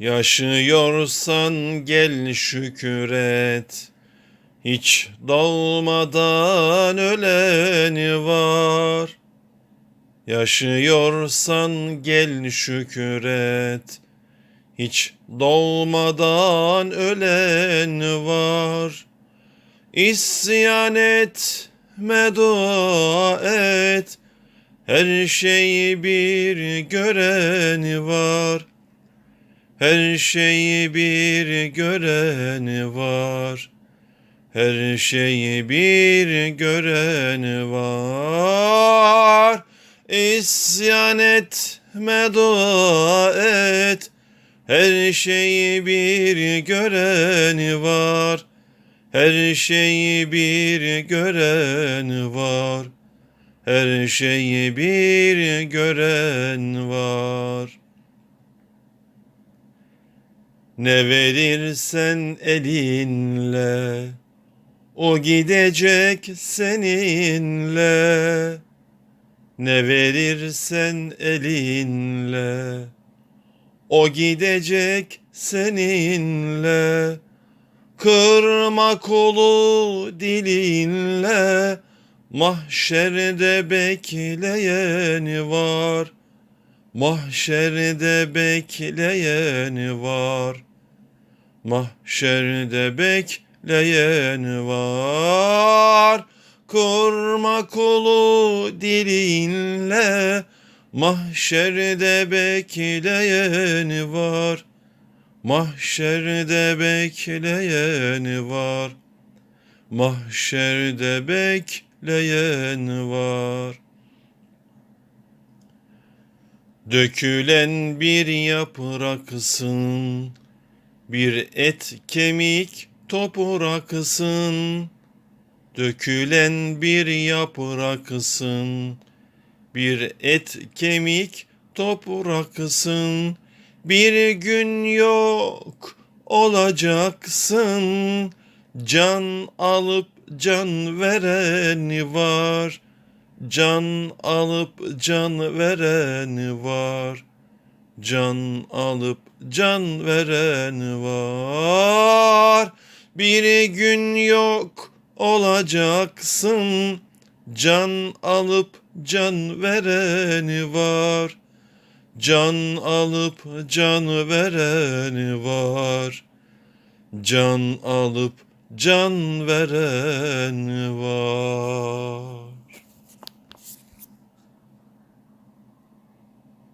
Yaşıyorsan gel şükür et. Hiç doğmadan öleni var. Yaşıyorsan gel şükür et. Hiç doğmadan ölen var. İsyan etme dua et. Her şeyi bir göreni var. Her şeyi bir göreni var. Her şeyi bir göreni var. İsyan etme dua et. Her şeyi bir göreni var. Her şeyi bir göreni var. Her şeyi bir gören var. Ne verirsen elinle, o gidecek seninle. Ne verirsen elinle, o gidecek seninle. Kırma kolu dilinle, mahşerde bekleyeni var. Mahşerde bekleyeni var. Mahşerde bekleyeni var. Kurma kulu dilinle. Mahşerde bekleyeni var. Mahşerde bekleyeni var. Mahşerde bekleyen var. Dökülen bir yapraksın, bir et kemik topraksın. Dökülen bir yapraksın, bir et kemik topraksın. Bir gün yok olacaksın, can alıp can vereni var.'' Can alıp can vereni var. Can alıp can vereni var. Bir gün yok olacaksın. Can alıp can vereni var. Can alıp can vereni var. Can alıp can vereni var.